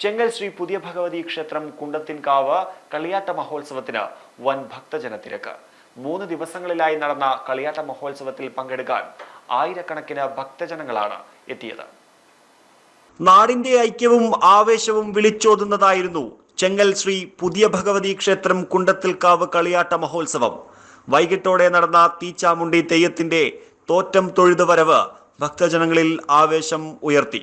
ചെങ്ങൽ ശ്രീ പുതിയ ഭഗവതി ക്ഷേത്രം കുണ്ടത്തിൻകാവ് കളിയാട്ട മഹോത്സവത്തിന് വൻ ഭക്തജന തിരക്ക് മൂന്ന് ദിവസങ്ങളിലായി നടന്ന കളിയാട്ട മഹോത്സവത്തിൽ പങ്കെടുക്കാൻ ആയിരക്കണക്കിന് ഭക്തജനങ്ങളാണ് എത്തിയത്. നാടിന്റെ ഐക്യവും ആവേശവും വിളിച്ചോതുന്നതായിരുന്നു ചെങ്ങൽ ശ്രീ പുതിയ ഭഗവതി ക്ഷേത്രം കുണ്ടത്തിൽക്കാവ് കളിയാട്ട മഹോത്സവം. വൈകിട്ടോടെ നടന്ന തീച്ചാമുണ്ടി തെയ്യത്തിന്റെ തോറ്റം തൊഴുതുവരവ് ഭക്തജനങ്ങളിൽ ആവേശം ഉയർത്തി.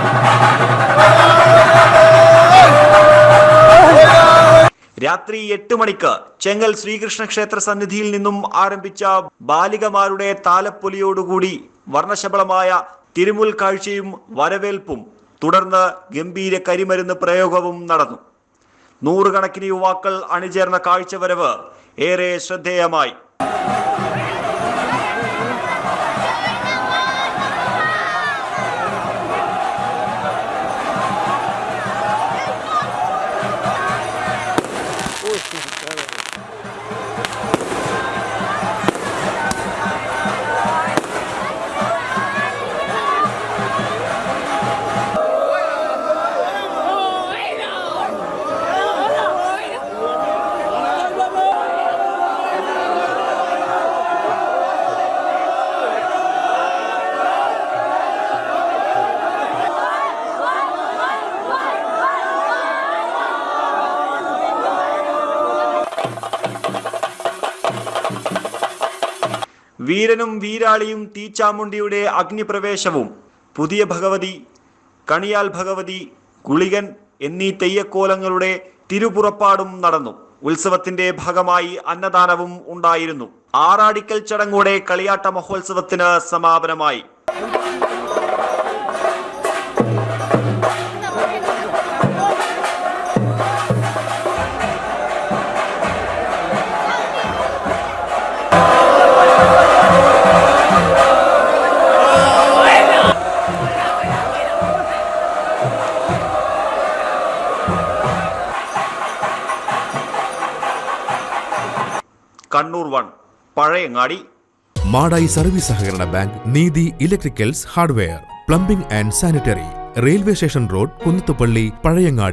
രാത്രി എട്ട് മണിക്ക് ചെങ്ങൽ ശ്രീകൃഷ്ണ ക്ഷേത്ര സന്നിധിയിൽ നിന്നും ആരംഭിച്ച ബാലികമാരുടെ താലപ്പൊലിയോടുകൂടി വർണശബളമായ തിരുമുൽ കാഴ്ചയും വരവേൽപ്പും തുടർന്ന് ഗംഭീര കരിമരുന്ന് പ്രയോഗവും നടന്നു. നൂറുകണക്കിന് യുവാക്കൾ അണിചേർന്ന കാഴ്ചവരവ് ഏറെ ശ്രദ്ധേയമായി. വീരനും വീരാളിയും തീച്ചാമുണ്ടിയുടെ അഗ്നിപ്രവേശവും പുതിയ ഭഗവതി കണിയാൽ ഭഗവതി ഗുളികൻ എന്നീ തെയ്യക്കോലങ്ങളുടെ തിരുപുറപ്പാടും നടന്നു. ഉത്സവത്തിന്റെ ഭാഗമായി അന്നദാനവും ഉണ്ടായിരുന്നു. ആറാടിക്കൽ ചടങ്ങോടെ കളിയാട്ട മഹോത്സവത്തിന് സമാപനമായി. കണ്ണൂർ വൺ പഴയങ്ങാടി. മാടായി സർവീസ് സഹകരണ bank Neethi electricals hardware plumbing and sanitary railway station road Kunnathupally Pazhayangadi.